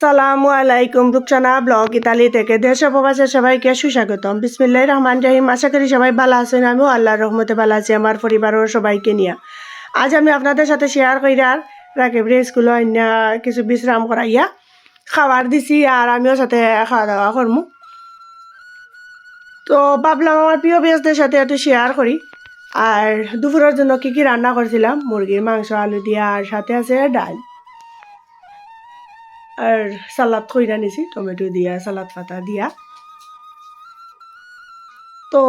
সালামু আলাইকুম Rukhsana blog Italy থেকে দেশ উপবাসে সবাইকে সুস্বাগতম। বিসমিল্লাহ রহমান রহিম। আশা করি সবাই ভালো আছেন আমিও, আল্লাহর রহমতে ভালো আছি, আমার পরিবারও সবাইকে নিয়ে। আজ আমি আপনাদের সাথে শেয়ার কইরার রাকিবরে স্কুলে অন্য কিছু বিশ্রাম করাইয়া খাবার দিছি আর আমিও সাথে খাওয়া দাওয়া করমু। তো ভাবলাম আমার প্রিয় বেসদের সাথে একটু শেয়ার করি। আর দুপুরের জন্য কী কী রান্না করছিলাম? মুরগির মাংস, আলু দিয়া, আর সাথে আছে ডাল। আর সালাদ কইরা নিছি, টমেটো দিয়া, সালাদ পাতা দিয়া। তো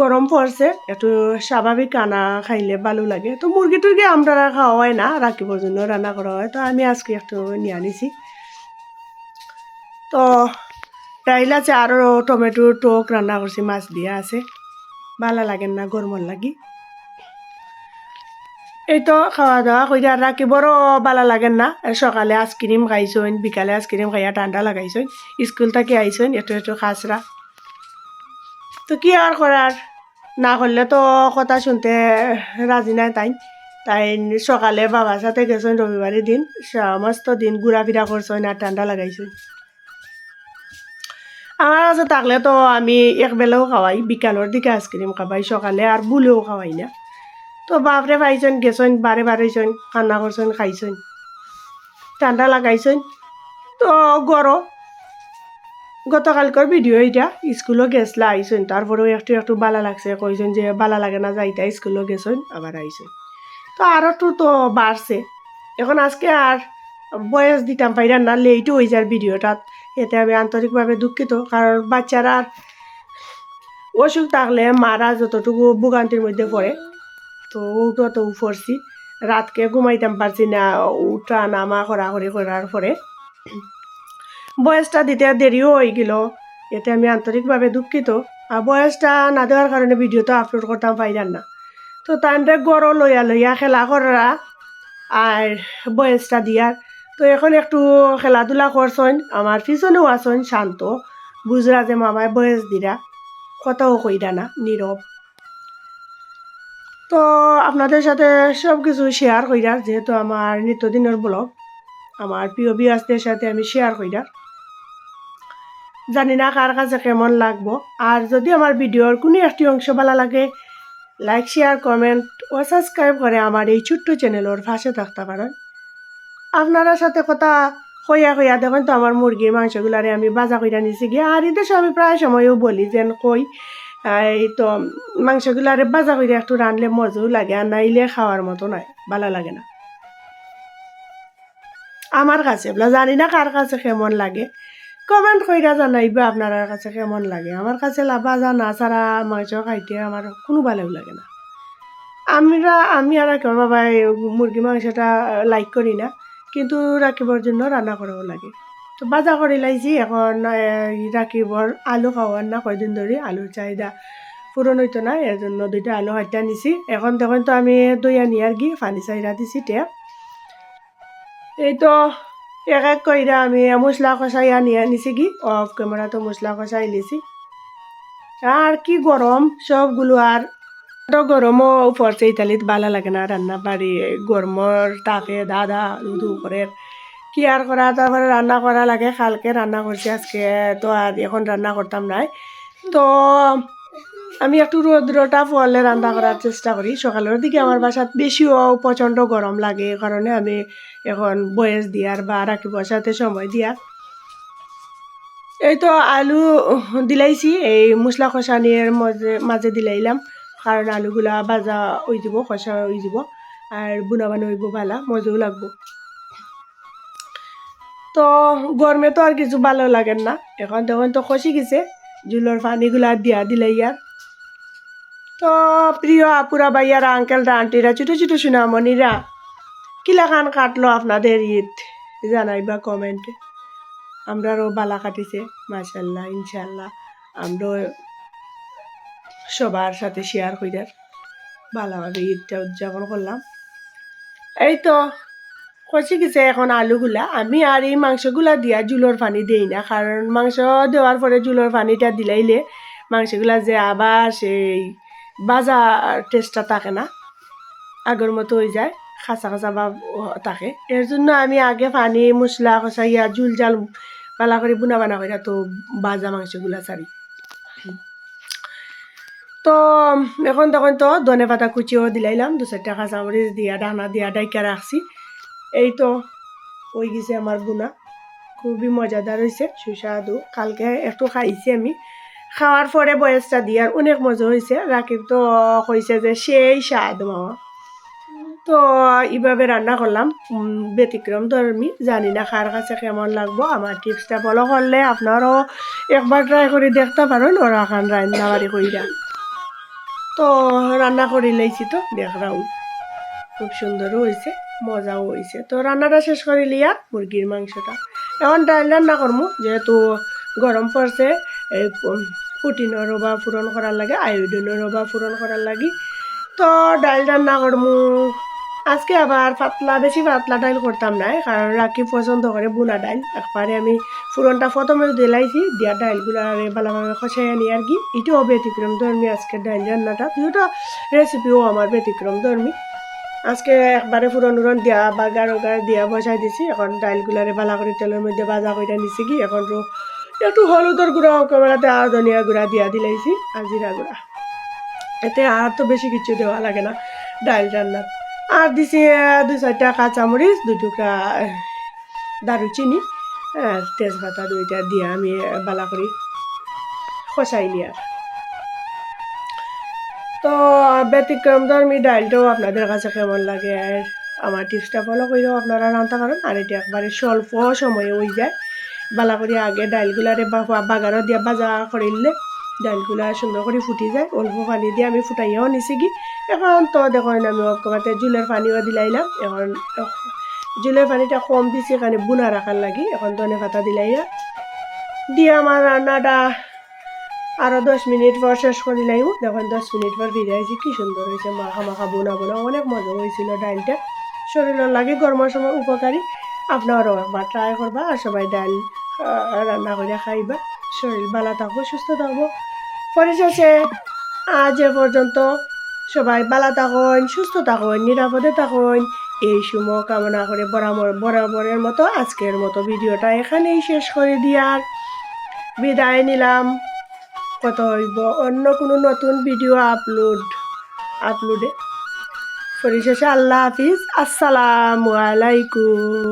গরম পড়ছে, একটু স্বাভাবিক খানা খাইলে ভালো লাগে। তো মুরগি টুরগি আমরা খাওয়া হয় না, রাখিবার জন্য রান্না করা হয়। তো আমি আজকে একটু নিয়ে আনিছি তো ডাইল আছে আরও টমেটো টক রান্না করছি, মাছ দিয়া আছে। ভালো লাগেন না, গরমর লাগি। এই তো খাওয়া দাওয়া কইরা রাখি বড় ভালো লাগেন না। সকালে আইসক্রিম খাইছইন, বিকালে আইসক্রিম খাইয়া ঠান্ডা লাগাইছইন, স্কুল থেকে আইছইন একটু একটু খাসরা তো কি আর করার? না করলে তো কথা শুনতে রাজি নাই তাই তাই সকালে বাবার সাথে গেছেন রবিবারের দিন, সমস্ত দিন ঘোরাফেরা করছেন আর ঠান্ডা লাগাইছেন আমার কাছে থাকলে তো আমি একবেলাও খাওয়াই, বিকালের দিকে আইসক্রিম খাওয়াই সকালে আর বুলেও খাওয়াই না। তো বাপরে পাইছেন গেছেন বারে বারেছেন কান্না করছেন খাইছেন ঠান্ডা লাগাইছেন তো গরম গতকালকার ভিডিও এটা স্কুলও গেছলা আইসেন তারপরেও একটু একটু বালা লাগছে কইছেন যে বালা লাগে না যাইতা স্কুলও গেছেন আবার আইসেন তো আরও তো বাড়ছে এখন আজকে আর বয়স দিতাম পাইরা না লেটও হয়ে যায় ভিডিওটাত এতে আমি আন্তরিকভাবে দুঃখিত কারণ বাচ্চারা অসুখ থাকলে মারা যতটুকু ভোগান্তির মধ্যে পড়ে তো ওটা তো পড়ছি রাতকে ঘুমাইতাম পারছি না, উঠা নামা করা করি করার পরে। বয়সটা দিতে দেরিও হয়ে গেল। এতে আমি আন্তরিকভাবে দুঃখিত। আর বয়সটা না দেওয়ার কারণে ভিডিওটা আপলোড করতাম পাইলাম না। তো তানরে গড় লইয়া লইয়া খেলা করা আর বয়সটা দিয়ার। তো এখন একটু খেলাধুলা করছেন, আমার পিছনেও আছেন শান্ত। বুঝরা যে মামায় বয়স দিরা, কথাও কইরা না, নীরব। তো আপনাদের সাথে সব কিছু শেয়ার কইরার যেহেতু আমার নিত্যদিনের ব্লগ আমার প্রিয় বিয়াসদের সাথে আমি শেয়ার কইরার জানি না কার কাছে কেমন লাগবো। আর যদি আমার ভিডিওর কোনো একটি অংশ ভালো লাগে লাইক শেয়ার কমেন্ট ও সাবস্ক্রাইব করে আমার এই ছোট্ট চ্যানেলের পাশে থাকতে পারেন। আপনারা সাথে কথা কইয়া কইয়া দেখেন তো আমার মুরগির মাংসগুলারে আমি বাজা কইরা নিছি গিয়ে। আর দেশে আমি প্রায় সময়ও বলি যেন কই এই তো মাংসগুলারে বাজা করে একটু রানলে মজাও লাগে, আর নাইলে খাওয়ার মতো নয় ভালো লাগে না। আমার কাছে, বলা জানি না কার কাছে কেমন লাগে। কমেন্ট কইরা জানাইবা আপনার কাছে কেমন লাগে। আমার কাছে বাজা না ছাড়া মাংস খাইতে আমার কোনো ভালো লাগে না। আমরা, আমি আর কেউ বাবা মুরগি মাংসটা লাইক করি না, কিন্তু রাখিবার জন্য রান্না করাও লাগে। তো বাজা করে লাইছি, এখন রাখিবর আলু খাওয়ার না কয়দিন ধরে আলুর চাহিদা পূরণ হইতো না এর দুইটা আলু হাইটা নিছি। এখন তখন তো আমি দই আনি আর কি, ফানি চাহিদা দিছি টেপ এই তো, এক এক কইরা আমি মশলা কষাই আনি আনিছি কি, অফ ক্যামেরা তো মশলা কষাই লিছি। আর কি গরম সবগুলো আর তো গরমও পড়ছে ইতালিত ভালো লাগে না রান্না বাড়ি গরমর তাপে দাদা দুধু করে কি আর করা তারপরে রান্না করা লাগে কালকে রান্না করছি আজকে। তো আর এখন রান্না করতাম নাই। তো আমি একটু রোদ্রটা পড়লে রান্না করার চেষ্টা করি সকালের দিকে আমার বাসাত বেশিও প্রচণ্ড গরম লাগে, এই কারণে আমি এখন বয়স দিয়ার বা রাখি বসাতে সময় দিয়ার এই তো আলু দিলাইছি, এই মশলা কষানির মাঝে মাঝে দিলাইলাম কারণ আলুগুলা ভাজা হয়ে যাব কষা হয়ে যাব আর বুনা বানা হইব ভালা মজাও লাগবো। তো গরমে তো আর কিছু ভালো লাগে না। এখন তখন তো খসি গেছে জুলোর পানিগুলা দিয়া দিলে ইয়ার তো প্রিয় আপুরা ভাইয়ারা আঙ্কেলরা আন্টিরা ছোটো ছোটো সুনামণিরা কিলা খান কাটলো আপনাদের ঈদ? জানাইবা কমেন্টে আমরারও বালা কাটিছে, মাশাল্লাহ, ইনশাল্লাহ। আমরাও সবার সাথে শেয়ার কইরার ভালোভাবে ঈদটা উদযাপন করলাম। এই তো কষি গেছে এখন আলুগুলা, আমি আর এই মাংসগুলা দিয়া জুলোর পানি দেই না কারণ মাংস দেওয়ার পরে জুলোর পানিটা দিলাইলে মাংসগুলা যে আবার সেই বাজা টেস্টটা থাকে না আগের মতো হয়ে যায়, খাঁচা খাঁচা বা থাকে। এর জন্য আমি আগে পানি মশলা কষাইয়া জুল, জাল পালা করে বুনা বানা করে তো বাজা মাংসগুলা সারি তো এখন তখন তো ধনে পাতা কুচিও দিলাইলাম দু চারটা কাঁচামরিচ দিয়া ডানা দিয়া ডাইকা রাখছি এই তো হয়ে গেছে আমার বুনা খুবই মজাদার হয়েছে, সুস্বাদু। কালকে একটু খাইছি আমি। খাওয়ার পরে বয়সটা দিয়ার অনেক মজা হয়েছে। রাকিব তো কইছে যে সেই স্বাদ মামা। তো এইভাবে রান্না করলাম। ব্যতিক্রম ধর্মী। জানি না কার কাছে কেমন লাগবো। আমার টিপসটা ফলো করলে আপনারাও একবার ট্রাই করে দেখতে পারেন। ওরা রান্না বাড়ি কইরা। তো রান্না করে লাইছি তো দেখরাও খুব সুন্দরও হয়েছে। মজাও হয়েছে তো রান্নাটা শেষ করে লিয়া মুরগির মাংসটা। এখন ডাল রান্না করব যেহেতু গরম পড়ছে প্রোটিনের বা পূরণ করার লাগে আয়োডিনের বা পূরণ করার লাগি। তো ডাল রান্না করব আজকে আবার পাতলা বেশি পাতলা ডাল করতাম না কারণ রাখি পছন্দ করে বুনা ডাল একবারে আমি ফুরনটা প্রথমে দিলাইছি দিয়া ডালগুলো ভালোভাবে খসাই আনি আর কি। এটাও ব্যতিক্রম ধর্মী আজকে ডাল রান্নাটা দুটো রেসিপিও আমার ব্যতিক্রম ধর্মী আজকে একবারে ফুরন উরন দিয়া বা গাঢ় গাঢ় দিয়া বসাই দিছি। এখন ডালগুলারে বালা করে তেলের মধ্যে ভাজা করে নিছি কি, এখন তো একটু হলুদের গুঁড়া কমেলাতে আর ধনিয়া গুঁড়া দিয়া দিলাইছি আর জিরা গুঁড়া। এতে আর তো বেশি কিছু দেওয়া লাগে না ডাল রান্নার আর দিছি দুই চারটা কাঁচামরিচ দুই টুকরা দারুচিনি আর তেজপাতা দুইটা দিয়ে আমি বালা করি খসাইলি আর তো ব্যতিক্রম ধর্মী ডালটাও আপনাদের কাছে কেমন লাগে? আর আমার টিপসটা ফলো করেও আপনারা রান্না পারেন আর এটা একবারে স্বল্প সময়ে হয়ে যায়। বালা করে আগে ডালগুলারে বা- বাগারও দিয়া বাজা করিলে ডালগুলা সুন্দর করে ফুটি যায়। অল্প পানি দিয়ে আমি ফুটাইয়াও নিছি কি। এখন তো দেখেন আমি অকমাতে জুলের পানিও দিলাইলাম। এখন জুলের পানিটা কম দিছি এখানে বুনা রাখার লাগি। এখন ধনে পাতা দিলাইয়া দিয়ে আমার রান্নাটা আরও দশ মিনিট পর শেষ করে দিলাইম দেখুন দশ মিনিট পর ফিরে আইছি, কি সুন্দর হয়েছে মাখা মাখা বোনা বোনা, অনেক মজা হয়েছিল ডালটা শরীরের লাগে গরমের সময় উপকারী। আপনারাও একবার ট্রাই করবা আর সবাই ডাল রান্না করে খাইবা। শরীর ভালো থাকব, সুস্থ থাকব। পরিশেষে আজ এ পর্যন্ত সবাই ভালো থাকুন, সুস্থ থাকুন, নিরাপদে থাকুন। এই সময় কামনা করে বরাবর, বরাবরের মতো আজকের মতো ভিডিওটা এখানেই শেষ করে দিয়ার। বিদায় নিলাম। কত হইব? অন্য কোনো নতুন ভিডিও আপলোড আপলোডে পরিশেষে আল্লাহ হাফিজ। আসসালামু আলাইকুম।